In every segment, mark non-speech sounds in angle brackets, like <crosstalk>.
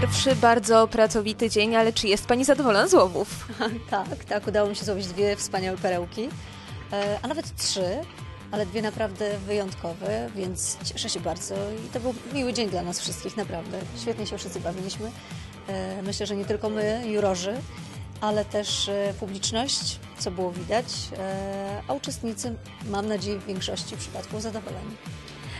Wasz bardzo pracowity dzień, ale czy jest Pani zadowolona z łowów? <laughs> tak, tak, udało mi się złowić dwie wspaniałe perełki, e, a nawet trzy, ale dwie naprawdę wyjątkowe, więc cieszę się bardzo i to był miły dzień dla nas wszystkich, naprawdę. Świetnie się wszyscy bawiliśmy. E, Myślę, że nie tylko my, jurorzy, ale też e, publiczność, co było widać, a uczestnicy, mam nadzieję, w większości przypadków zadowoleni.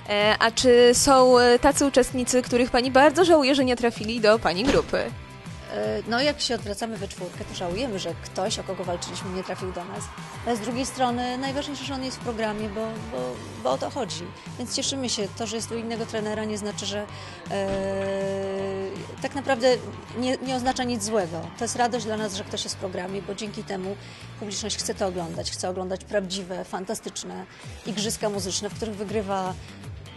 E, A czy są e, tacy uczestnicy, których Pani bardzo żałuje, że nie trafili do Pani grupy? E, No, jak się odwracamy we czwórkę, to żałujemy, że ktoś, o kogo walczyliśmy, nie trafił do nas. Ale z drugiej strony najważniejsze, że on jest w programie, bo, bo, bo o to chodzi. Więc cieszymy się. To, że jest u innego trenera, nie znaczy, że tak naprawdę nie, nie oznacza nic złego. To jest radość dla nas, że ktoś jest w programie, bo dzięki temu publiczność chce to oglądać. Chce oglądać prawdziwe, fantastyczne igrzyska muzyczne, w których wygrywa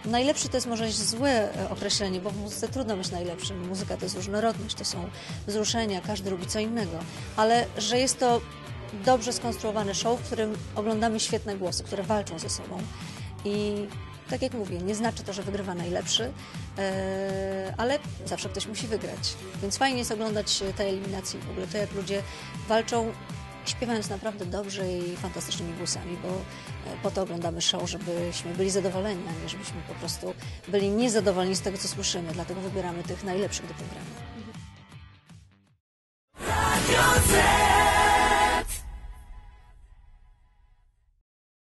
Najlepszy to jest może złe e, określenie, bo w muzyce trudno być najlepszym. Muzyka to jest różnorodność, to są wzruszenia, każdy robi co innego. Ale że jest to dobrze skonstruowane show, w którym oglądamy świetne głosy, które walczą ze sobą. I tak jak mówię, nie znaczy to, że wygrywa najlepszy, e, ale zawsze ktoś musi wygrać. Więc fajnie jest oglądać te eliminacje w ogóle, to jak ludzie walczą śpiewając naprawdę dobrze i fantastycznymi głosami, bo e, po to oglądamy show, żebyśmy byli zadowoleni, a nie żebyśmy po prostu byli niezadowoleni z tego, co słyszymy. Dlatego wybieramy tych najlepszych do programu.